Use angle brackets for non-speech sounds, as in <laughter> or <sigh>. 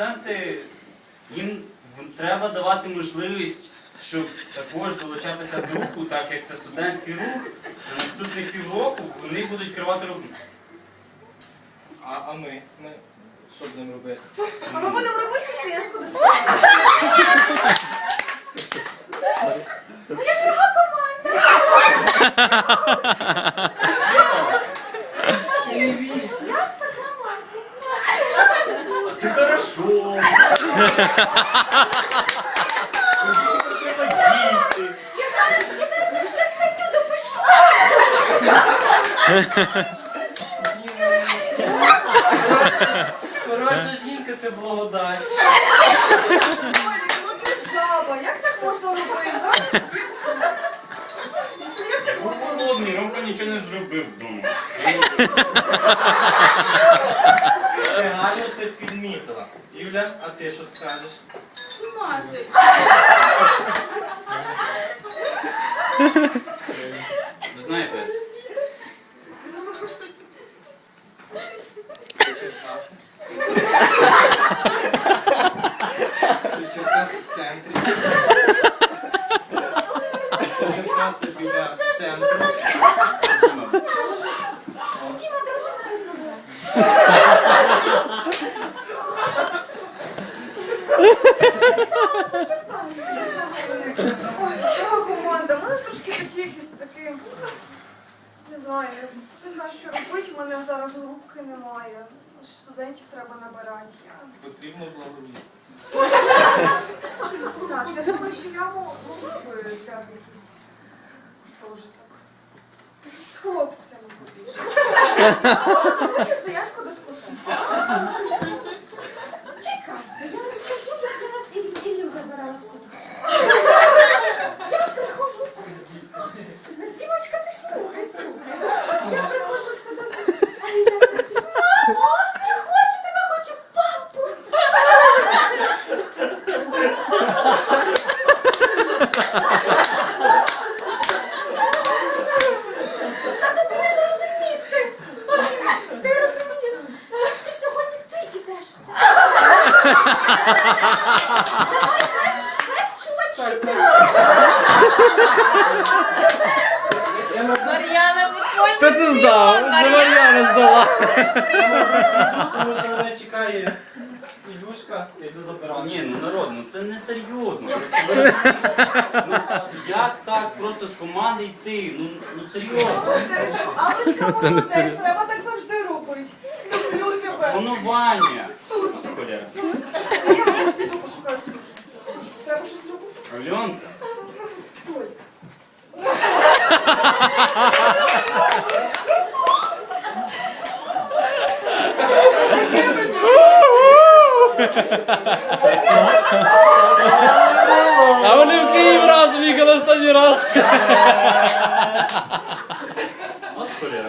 студенти, їм треба давати можливість, щоб також долучатися до руху, так як це студентський рух, на наступних півроку вони будуть керувати рухом. А, а ми? Ми що будемо робити? А ми будемо робити студентську дискусію. Моя друга команда. <laughs> Я спекла манку. А це хорошо. Треба їсти. Я зараз, я зараз вам ще статтю допишу. Хороша жінка це благодать. Олік, ну ти жаба, як так можна робити? Я був голодний, Ромка нічого не зробив вдома. Гарно це підмітила. Юля, а ти що скажеш? Сумасик. Ви знаєте, Це Черкаси. Це Черкаси в центрі. Це Черкаси біля центру. Тіма, дружина розмовляє. Мене зараз групки немає. Студентів треба набирати. Я... Потрібно благовісти. Так, я думаю, що я мо- могла б взяти якісь теж так. З хлопцями побільше. <laughs> Давай без, без чувачити. Мар'яна, виходь. Хто це здав? Це Мар'яна здала. Тому що мене чекає Ілюшка, я йду забирати. ні, ну народ, ну це не серйозно. Просто ви розумієте, ну, як так просто з команди йти? Ну, ну серйозно. Алечка, Це не молодець, серйозно. треба так завжди робити. Люблю тебе. Воно Ваня. Сус. Коля. Я піду пошукаю собі. Треба щось робити. Альонка. Толь. А вони в Київ разом їхали останній раз. От Коля.